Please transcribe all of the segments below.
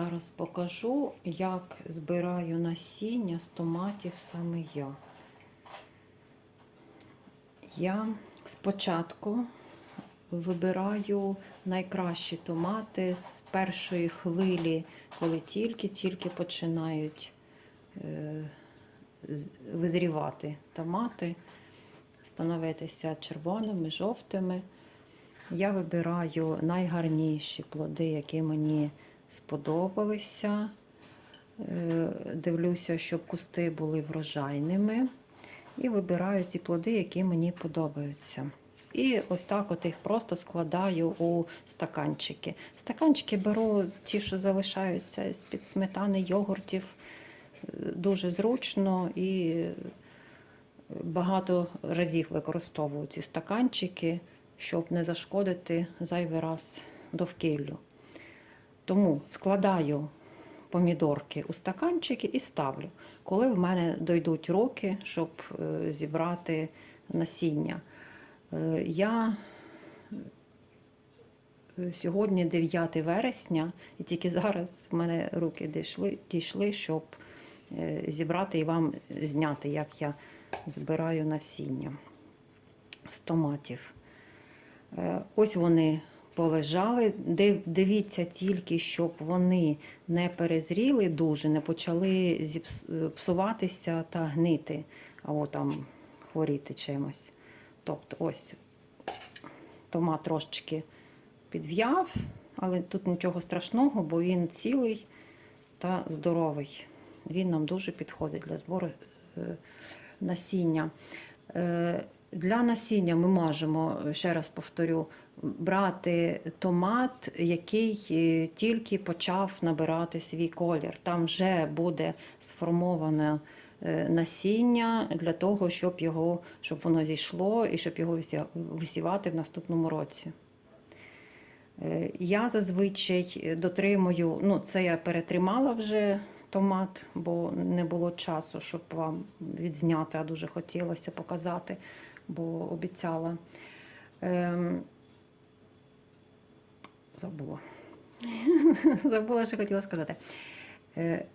Зараз покажу, як збираю насіння з томатів саме я. Я спочатку вибираю найкращі томати з першої хвилі, коли тільки-тільки починають е, визрівати томати, становитися червоними, жовтими. Я вибираю найгарніші плоди, які мені сподобалися. Е, Дивлюся, щоб кусти були врожайними. І вибираю ті плоди, які мені подобаються. І ось так от їх просто складаю у стаканчики. Стаканчики беру ті, що залишаються з-під сметани, йогуртів. Е, Дуже зручно і багато разів використовую ці стаканчики, щоб не зашкодити зайвий раз довкіллю. Тому складаю помідорки у стаканчики і ставлю, коли в мене дойдуть роки, щоб е, зібрати насіння. Е, Я е, сьогодні 9 вересня, і тільки зараз в мене руки дійшли, дійшли щоб зібрати і вам зняти, як я збираю насіння з томатів. Ось вони полежали. Дивіться тільки, щоб вони не перезріли дуже, не почали е, псуватися та гнити, або там хворіти чимось. Тобто, ось томат трошечки підв'яв, але тут нічого страшного, бо він цілий та здоровий. Він нам дуже підходить для збору е, насіння. Е, Для насіння ми можемо, ще раз повторю, брати томат, який е, тільки почав набирати свій колір. Там вже буде сформоване е, насіння для того, щоб його, щоб воно зійшло і щоб його висівати в наступному році. Е, Я зазвичай дотримую, ну це я перетримала вже томат, бо не було часу, щоб вам відзняти, а дуже хотілося показати, бо обіцяла. Ем, забула. забула, що хотіла сказати. Е,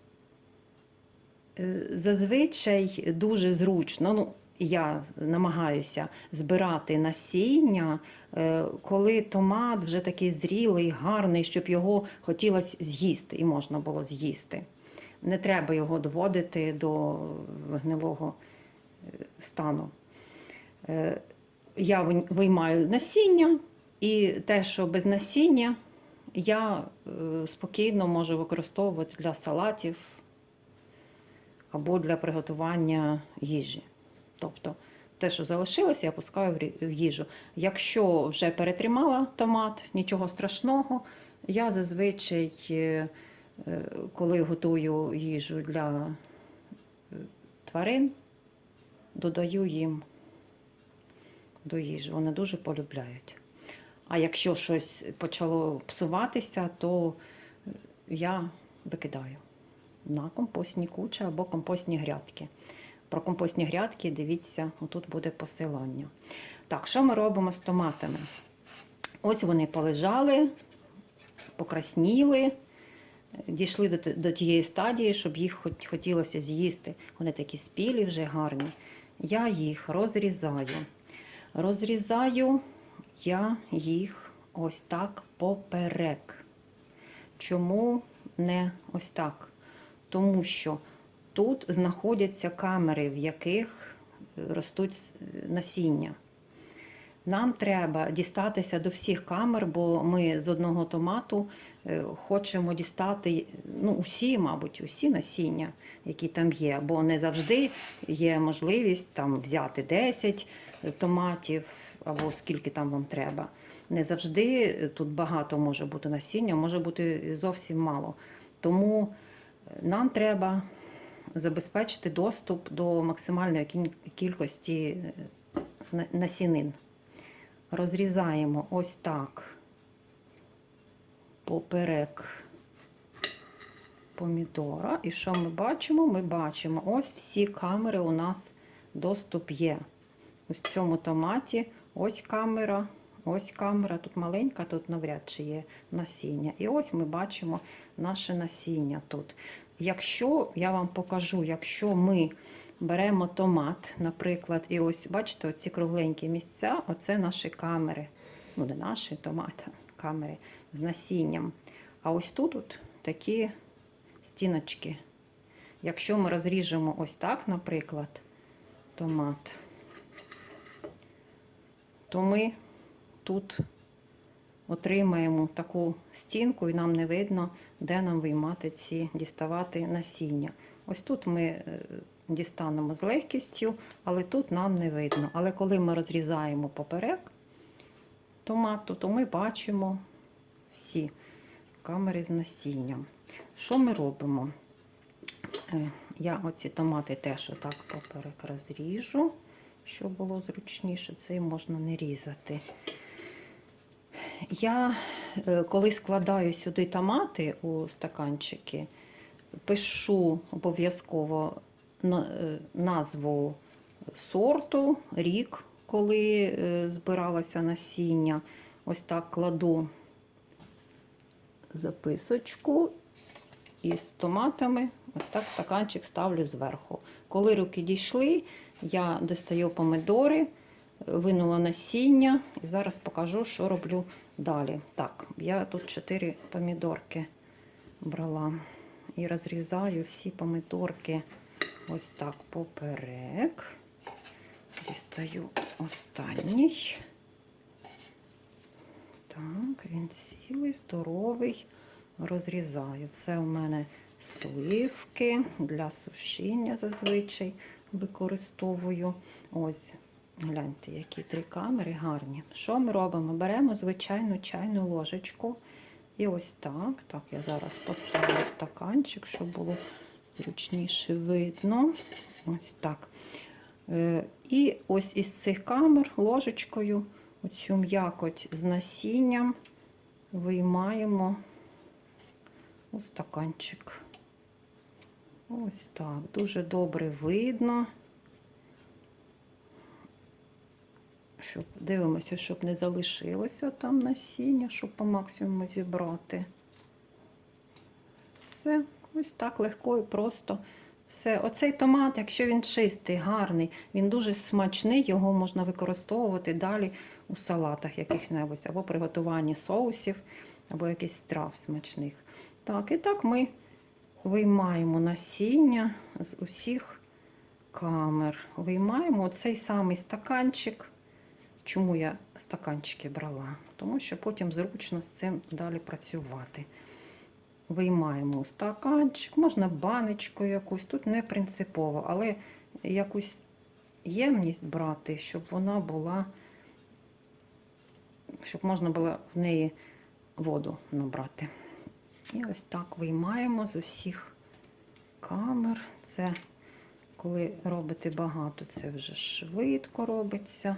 е, Зазвичай дуже зручно, ну, я намагаюся збирати насіння, е, коли томат вже такий зрілий, гарний, щоб його хотілося з'їсти і можна було з'їсти. Не треба його доводити до гнилого стану. Е, Я виймаю насіння, і те, що без насіння, я е, спокійно можу використовувати для салатів або для приготування їжі. Тобто те, що залишилося, я пускаю в їжу. Якщо вже перетримала томат, нічого страшного, я зазвичай, е, коли готую їжу для тварин, додаю їм до їжі. Вони дуже полюбляють. А якщо щось почало псуватися, то я викидаю на компостні кучі або компостні грядки. Про компостні грядки дивіться, отут буде посилання. Так, що ми робимо з томатами? Ось вони полежали, покрасніли, дійшли до, до тієї стадії, щоб їх хот- хотілося з'їсти. Вони такі спілі, вже гарні. Я їх розрізаю. Розрізаю я їх ось так поперек. Чому не ось так? Тому що тут знаходяться камери, в яких ростуть насіння. Нам треба дістатися до всіх камер, бо ми з одного томату е, хочемо дістати ну, усі, мабуть, усі насіння, які там є. Бо не завжди є можливість там взяти 10 томатів або скільки там вам треба. Не завжди тут багато може бути насіння, може бути зовсім мало. Тому е, нам треба забезпечити доступ до максимальної кількості е, насінин. Розрізаємо ось так поперек помідора. І що ми бачимо? Ми бачимо, ось всі камери у нас доступ є. Ось в цьому томаті ось камера, Ось камера, тут маленька, тут навряд чи є насіння. І ось ми бачимо наше насіння тут. Якщо я вам покажу, якщо ми беремо томат, наприклад, і ось бачите, оці кругленькі місця, оце наші камери. Ну, не наші томати, камери з насінням. А ось тут от такі стіночки. Якщо ми розріжемо ось так, наприклад, томат, то ми тут отримаємо таку стінку, і нам не видно, де нам виймати ці, діставати насіння. Ось тут ми е, дістанемо з легкістю, але тут нам не видно. Але коли ми розрізаємо поперек томату, то ми бачимо всі камери з насінням. Що ми робимо? Е, Я оці томати теж отак поперек розріжу, щоб було зручніше, це можна не різати. Я, е, коли складаю сюди томати у стаканчики, пишу обов'язково е, назву сорту, рік, коли е, збиралося насіння. Ось так кладу записочку із томатами. Ось так стаканчик ставлю зверху. Коли руки дійшли, я достаю помидори, винула насіння і зараз покажу, що роблю далі. Так, я тут 4 помідорки брала і розрізаю всі помидорки ось так поперек. Дістаю останній. Так, він цілий, здоровий. Розрізаю. Це у мене сливки для сушіння зазвичай використовую. Ось, гляньте, які три камери гарні. Що ми робимо? Беремо звичайну чайну ложечку. І ось так. Так, я зараз поставлю стаканчик, щоб було зручніше видно. Ось так. Е, І ось із цих камер ложечкою оцю м'якоть з насінням виймаємо у стаканчик. Ось так. Дуже добре видно. Щоб, дивимося, щоб не залишилося там насіння, щоб по максимуму зібрати. Все, ось так легко і просто. Все, оцей томат, якщо він чистий, гарний, він дуже смачний, його можна використовувати далі у салатах якихось або приготуванні соусів, або якихось страв смачних. Так, і так ми виймаємо насіння з усіх камер. Виймаємо цей самий стаканчик. Чому я стаканчики брала? Тому що потім зручно з цим далі працювати. Виймаємо стаканчик, можна баночку якусь, тут не принципово, але якусь ємність брати, щоб вона була, щоб можна було в неї воду набрати. І ось так виймаємо з усіх камер. Це коли робите багато, це вже швидко робиться.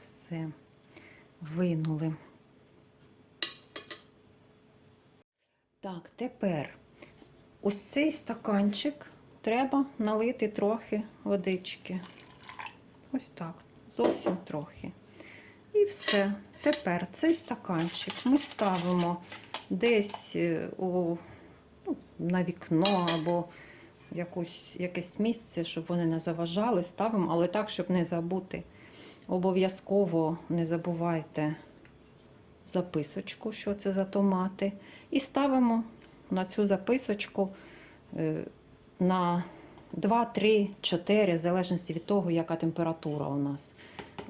Все, винули. Так, тепер ось цей стаканчик треба налити трохи водички. Ось так, зовсім трохи. І все. Тепер цей стаканчик ми ставимо десь е, у, ну, на вікно або якусь, якесь місце, щоб вони не заважали. Ставимо, але так, щоб не забути. Обов'язково не забувайте записочку, що це за томати. І ставимо на цю записочку е, на 2, 3, 4, в залежності від того, яка температура у нас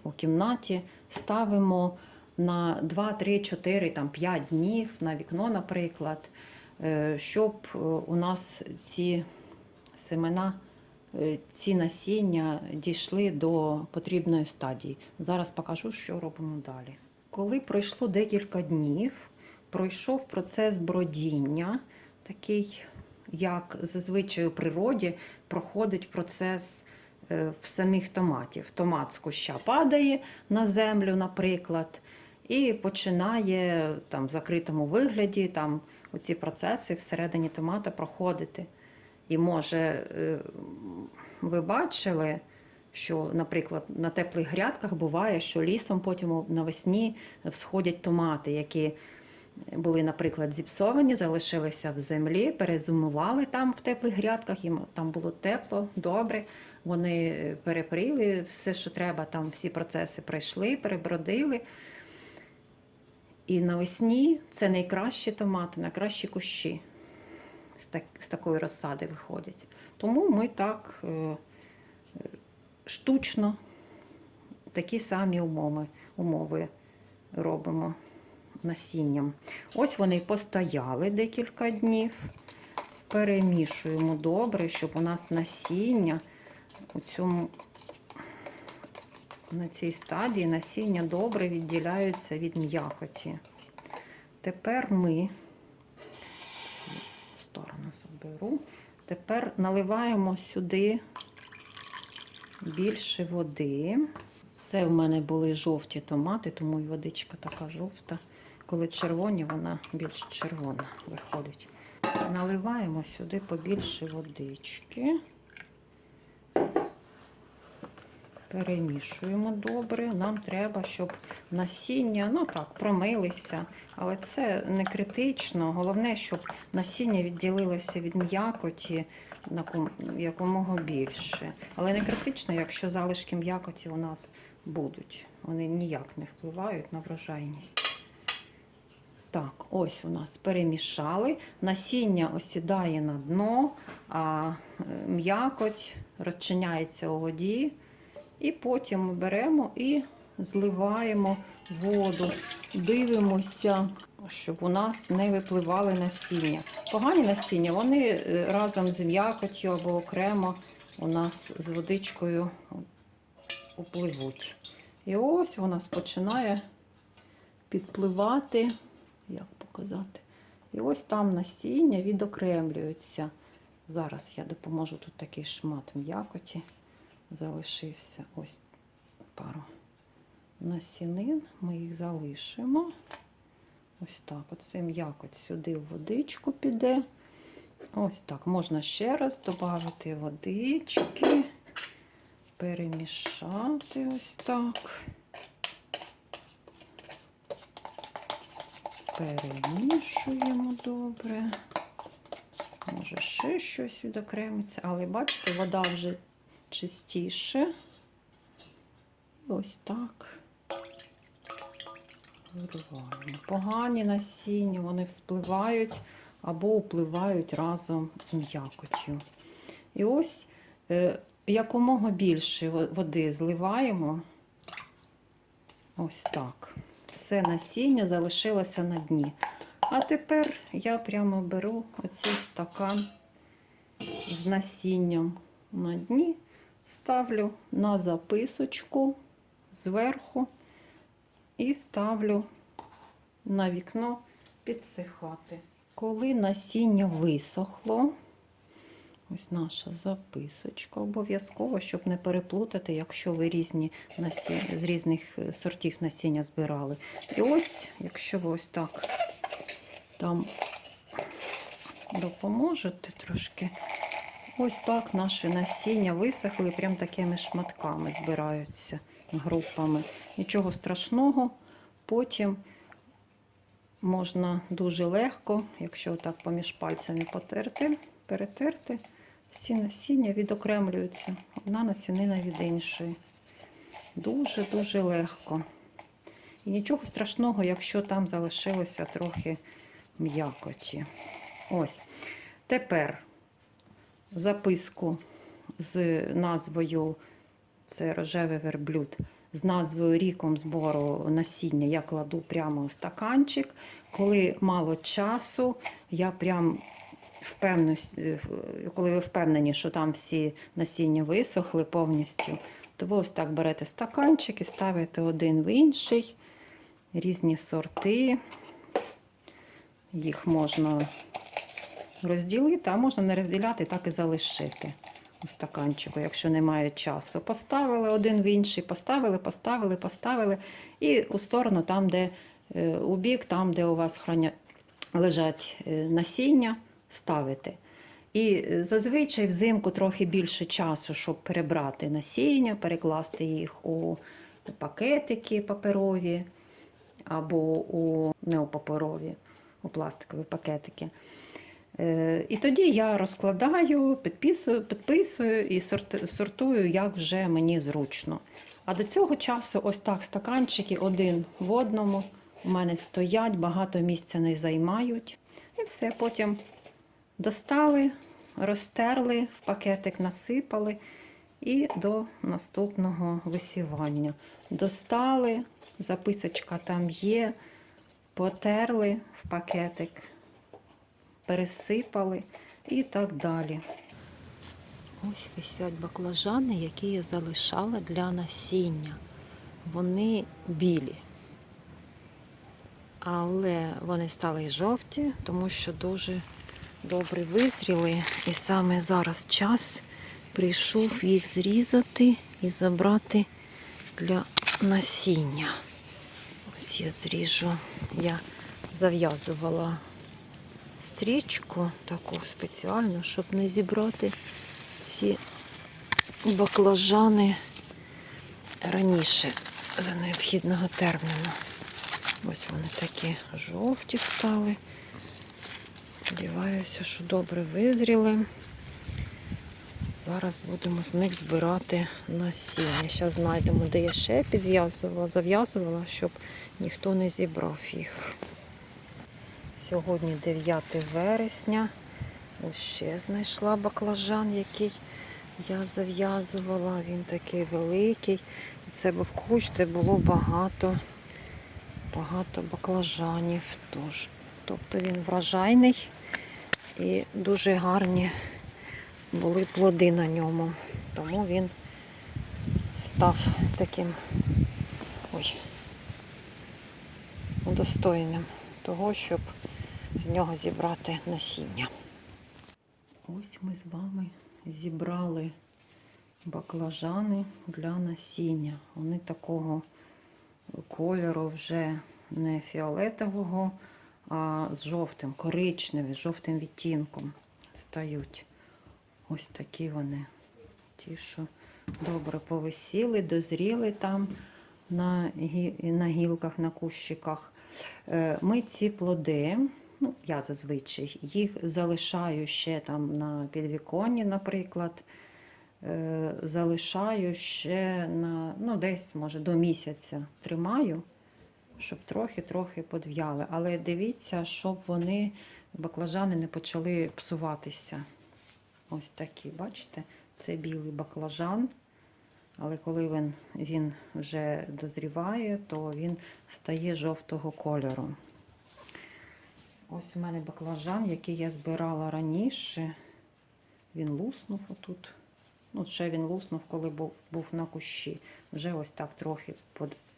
у кімнаті. Ставимо на 2, 3, 4, там 5 днів на вікно, наприклад, е, щоб е, у нас ці семена, е, ці насіння дійшли до потрібної стадії. Зараз покажу, що робимо далі. Коли пройшло декілька днів, пройшов процес бродіння, такий, як зазвичай у природі проходить процес в самих томатів. Томат з куща падає на землю, наприклад, і починає там, в закритому вигляді там, оці процеси всередині томата проходити. І може, е, ви бачили, що, наприклад, на теплих грядках буває, що лісом потім навесні всходять томати, які були, наприклад, зіпсовані, залишилися в землі, перезимували там в теплих грядках, їм там було тепло, добре. Вони переприли все, що треба, там всі процеси пройшли, перебродили. І навесні це найкращі томати, найкращі кущі з, так, з такої розсади виходять. Тому ми так е, штучно такі самі умови, умови робимо насінням. Ось вони постояли декілька днів. Перемішуємо добре, щоб у нас насіння у цьому, на цій стадії насіння добре відділяються від м'якоті. Тепер ми сторону заберу. Тепер наливаємо сюди більше води. Це в мене були жовті томати, тому і водичка така жовта. Коли червоні, вона більш червона виходить. Наливаємо сюди побільше водички. Перемішуємо добре. Нам треба, щоб насіння, ну так, промилися, але це не критично. Головне, щоб насіння відділилося від м'якоті якомога більше. Але не критично, якщо залишки м'якоті у нас будуть. Вони ніяк не впливають на врожайність. Так, ось у нас перемішали. Насіння осідає на дно, а е, м'якоть розчиняється у воді. І потім ми беремо і зливаємо воду. Дивимося, щоб у нас не випливали насіння. Погані насіння, вони е, разом з м'якоттю або окремо у нас з водичкою опливуть. І ось у нас починає підпливати, як показати. І ось там насіння відокремлюються. Зараз я допоможу тут такий шмат м'якоті. Залишився ось пару насінин. Ми їх залишимо. Ось так. Оце м'якоть сюди в водичку піде. Ось так. Можна ще раз додати водички, перемішати ось так. Перемішуємо добре. Може ще щось відокремиться, але бачите, вода вже чистіше. Ось так. Вириваємо. Погані насіння, вони вспливають або впливають разом з м'якоттю. І ось е, якомога більше води зливаємо. Ось так. Все насіння залишилося на дні. А тепер я прямо беру оцей стакан з насінням на дні, ставлю на записочку зверху і ставлю на вікно підсихати. Коли насіння висохло, ось наша записочка обов'язково, щоб не переплутати, якщо ви різні насіння, з різних е, сортів насіння збирали. І ось, якщо ви ось так там допоможете трошки, ось так наші насіння висохли, прям такими шматками збираються групами. Нічого страшного, потім можна дуже легко, якщо так поміж пальцями потерти, перетерти, всі насіння відокремлюються одна насінина від іншої. Дуже-дуже легко. І нічого страшного, якщо там залишилося трохи м'якоті. Ось. Тепер записку з назвою це рожевий верблюд. З назвою ріком збору насіння я кладу прямо у стаканчик. Коли мало часу, я прям впевню, коли ви впевнені, що там всі насіння висохли повністю, то ви ось так берете стаканчик і ставите один в інший, різні сорти. Їх можна розділити, а можна не розділяти, так і залишити у стаканчику, якщо немає часу. Поставили один в інший, поставили, поставили, поставили. І у сторону, там, де е, у бік, там, де у вас храня... лежать е, насіння, ставите. І е, зазвичай взимку трохи більше часу, щоб перебрати насіння, перекласти їх у пакетики паперові або у не у паперові, у пластикові пакетики. Е, І тоді я розкладаю, підписую, підписую і сортую, як вже мені зручно. А до цього часу ось так стаканчики один в одному у мене стоять, багато місця не займають. І все, потім достали, розтерли, в пакетик насипали і до наступного висівання. Достали, записочка там є, потерли в пакетик, пересипали і так далі. Ось висять баклажани, які я залишала для насіння. Вони білі. Але вони стали жовті, тому що дуже добре визріли. І саме зараз час прийшов їх зрізати і забрати для насіння. Ось я зріжу. Я зав'язувала стрічку таку спеціальну, щоб не зібрати ці баклажани раніше за необхідного терміну. Ось вони такі жовті стали. Сподіваюся, що добре визріли. Зараз будемо з них збирати насіння. Зараз знайдемо, де я ще підв'язувала, зав'язувала, щоб ніхто не зібрав їх. Сьогодні 9 вересня. Ось ще знайшла баклажан, який я зав'язувала. Він такий великий. Це був кущ, де було багато, багато баклажанів. Тож. Тобто він врожайний і дуже гарні були плоди на ньому. Тому він став таким ой, удостоєним того, щоб з нього зібрати насіння. Ось ми з вами зібрали баклажани для насіння. Вони такого кольору вже не фіолетового, а з жовтим, коричневим, з жовтим відтінком стають. Ось такі вони. Ті, що добре повисіли, дозріли там на, гілках, на кущиках. Е, Ми ці плоди, ну, я зазвичай, їх залишаю ще там на підвіконні, наприклад. Е, Залишаю ще на ну, десь, може, до місяця тримаю, щоб трохи-трохи подв'яли. Але дивіться, щоб вони, баклажани, не почали псуватися. Ось такі, бачите? Це білий баклажан. Але коли він, він вже дозріває, то він стає жовтого кольору. Ось у мене баклажан, який я збирала раніше. Він луснув отут. Ну, ще він луснув, коли був, був на кущі. Вже ось так трохи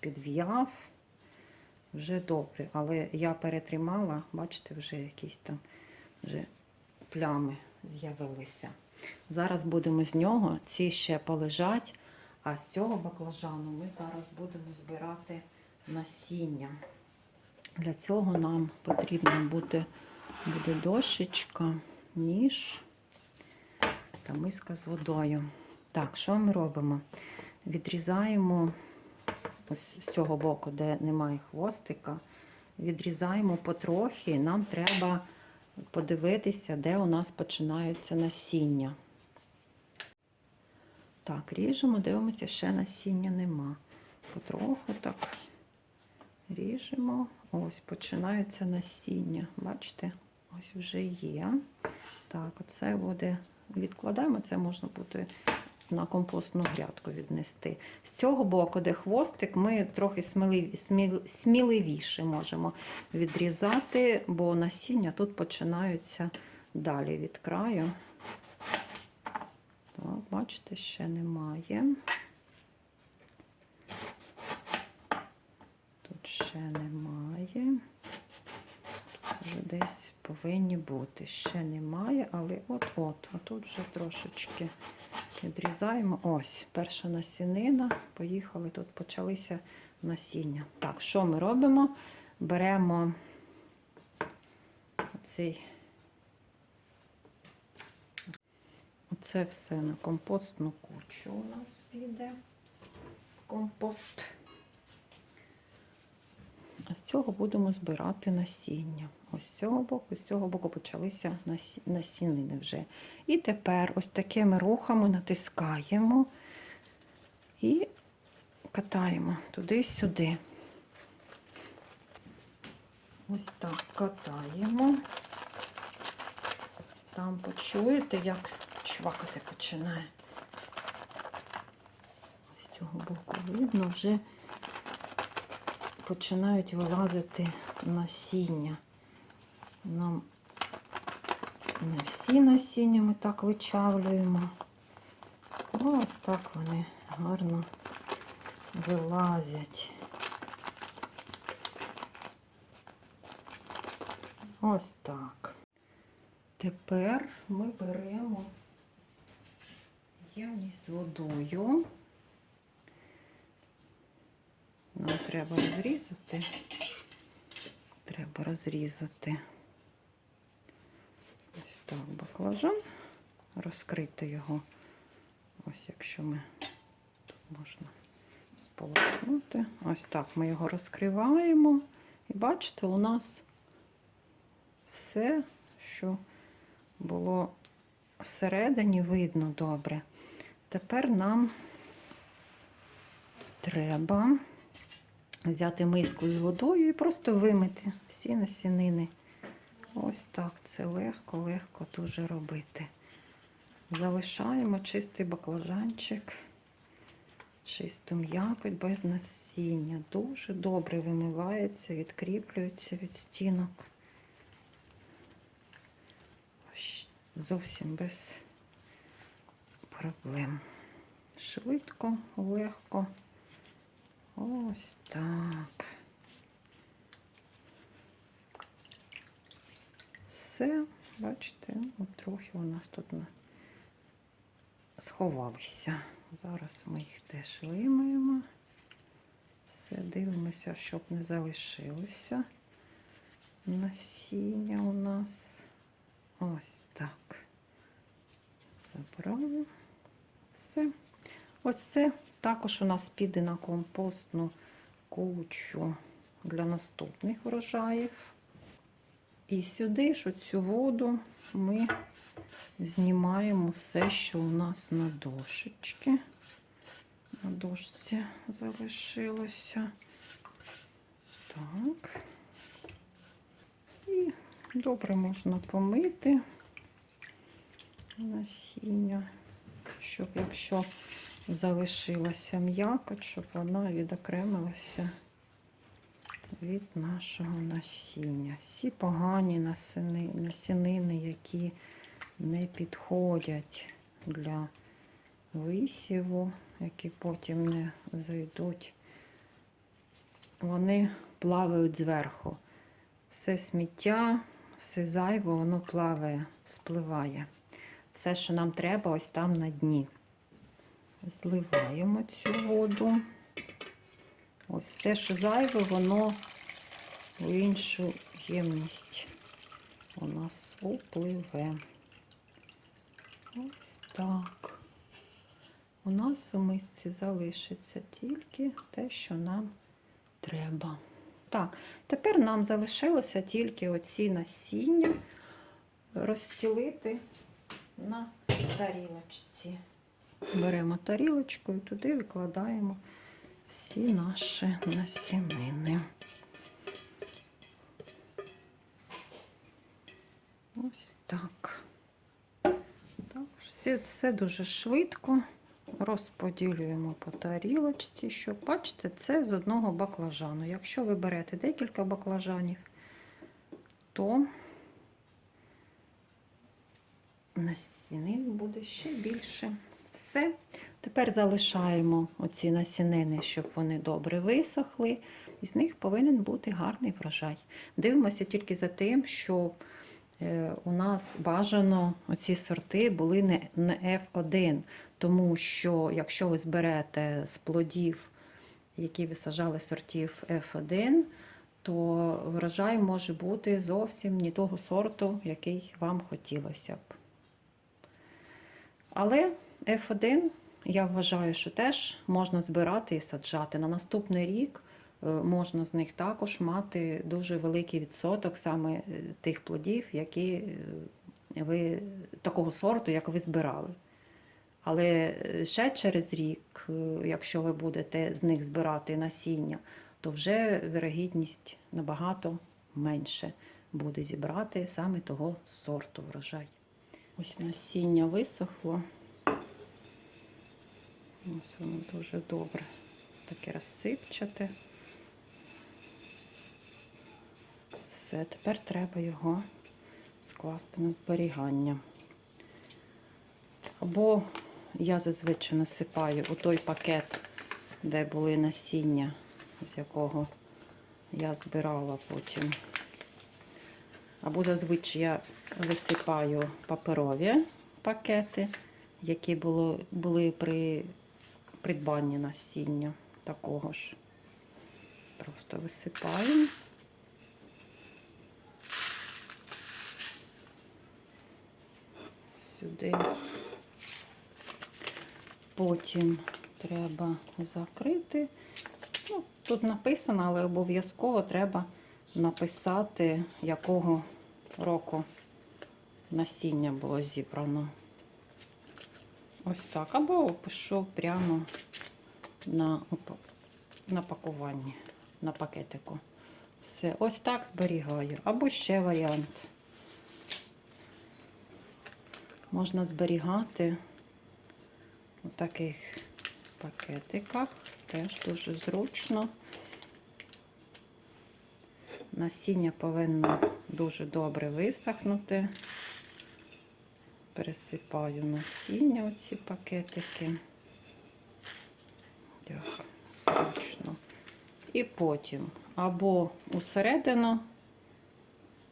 підв'яв. Вже добре. Але я перетримала, бачите, вже якісь там вже плями з'явилися. Зараз будемо з нього, ці ще полежать, а з цього баклажану ми зараз будемо збирати насіння. Для цього нам потрібно буде, буде дощечка, ніж та миска з водою. Так, що ми робимо? Відрізаємо ось з цього боку, де немає хвостика, відрізаємо потрохи. Нам треба подивитися, де у нас починаються насіння. Так, ріжемо, дивимося, ще насіння нема. Потроху так ріжемо. Ось починаються насіння. Бачите, ось вже є. Так, оце буде. Відкладаємо, це можна буде на компостну грядку віднести. З цього боку, де хвостик, ми трохи сміливі, сміл- сміливіше можемо відрізати, бо насіння тут починаються далі від краю. Так, бачите, ще немає. Тут ще немає. Тут вже десь повинні бути. Ще немає, але от-от, а тут вже трошечки відрізаємо. Ось, перша насінина. Поїхали, тут почалися насіння. Так, що ми робимо? Беремо цей Оце все на компостну кучу у нас піде. Компост. Цього будемо збирати насіння. Ось з цього боку, з цього боку почалися насі- насінини вже. І тепер ось такими рухами натискаємо і катаємо туди-сюди. Ось так катаємо. Там почуєте, як чвакати починає. З цього боку видно, вже починають вилазити насіння. Нам не всі насіння ми так вичавлюємо. Ось так вони гарно вилазять. Ось так. Тепер ми беремо ємність з водою. Нам треба розрізати. Треба розрізати ось так баклажан, розкрити його. Ось якщо ми тут можна сполоснути. Ось так ми його розкриваємо. І бачите, у нас все, що було всередині, видно добре. Тепер нам треба взяти миску з водою і просто вимити всі насінини. Ось так це легко-легко дуже робити. Залишаємо чистий баклажанчик, чисту м'якоть без насіння. Дуже добре вимивається, відкріплюється від стінок. Зовсім без проблем. Швидко, легко. Ось так. Все, бачите, от трохи у нас тут сховалися. Зараз ми їх теж вимиємо. Все, дивимося, щоб не залишилося насіння у нас. Ось так. Забрали. Все. Ось це також у нас піде на компостну кучу для наступних врожаїв. І сюди ж оцю воду ми знімаємо все, що у нас на дошечки. На дошці залишилося. Так. І добре можна помити насіння, щоб якщо залишилася м'якоть, щоб вона відокремилася від нашого насіння. Всі погані насини, насінини, які не підходять для висіву, які потім не зайдуть, вони плавають зверху. Все сміття, все зайве, воно плаває, спливає. Все, що нам треба, ось там на дні. Зливаємо цю воду. Ось все, що зайве, воно в іншу ємність у нас upливе. Ось так. У нас у мисці залишиться тільки те, що нам треба. Так, тепер нам залишилося тільки оці насіння розстілити на тарілочці. Беремо тарілочку і туди викладаємо всі наші насінини. Ось так. все, все дуже швидко розподілюємо по тарілочці, щоб бачите, це з одного баклажану. Якщо ви берете декілька баклажанів, то насінин буде ще більше. Все. Тепер залишаємо оці насінини, щоб вони добре висохли. І з них повинен бути гарний врожай. Дивимося тільки за тим, що е, у нас бажано оці сорти були не, не F1, тому що якщо ви зберете з плодів, які ви сажали сортів F1, то врожай може бути зовсім не того сорту, який вам хотілося б. Але F1 я вважаю, що теж можна збирати і саджати. На наступний рік е, можна з них також мати дуже великий відсоток саме е, тих плодів, які е, ви такого сорту, як ви збирали. Але ще через рік, якщо ви будете з них збирати насіння, то вже вирогідність набагато менше буде зібрати саме того сорту врожай. Ось насіння висохло. Ось воно дуже добре. Таке розсипчате. Все, тепер треба його скласти на зберігання. Або я зазвичай насипаю у той пакет, де були насіння, з якого я збирала потім. Або зазвичай я висипаю паперові пакети, які були при придбанні насіння такого ж. Просто висипаємо. Сюди. Потім треба закрити. Ну, тут написано, але обов'язково треба написати, якого року насіння було зібрано. Ось так. Або пишу прямо на, на пакуванні, на пакетику. Все, ось так зберігаю. Або ще варіант. Можна зберігати у таких пакетиках. Теж дуже зручно. Насіння повинно дуже добре висохнути. Пересипаю насіння у ці пакетики. Так, зручно. І потім або усередину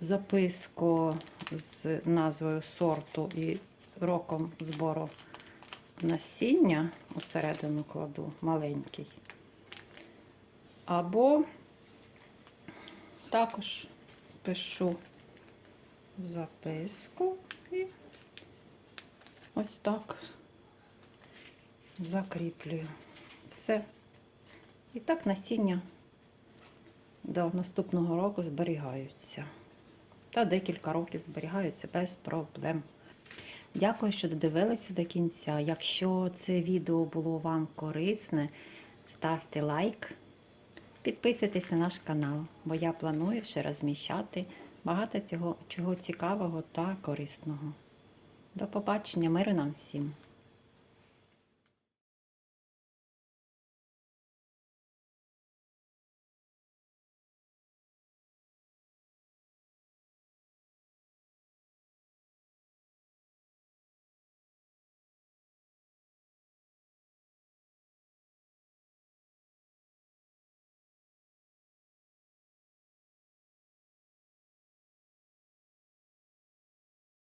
записку з назвою сорту і роком збору насіння усередину кладу маленький. Або також пишу записку і ось так закріплюю. Все. І так насіння до наступного року зберігаються. Та декілька років зберігаються без проблем. Дякую, що додивилися до кінця. Якщо це відео було вам корисне, ставте лайк, підписуйтесь на наш канал, бо я планую ще розміщати багато цього, чого цікавого та корисного. До побачення, миру нам всім!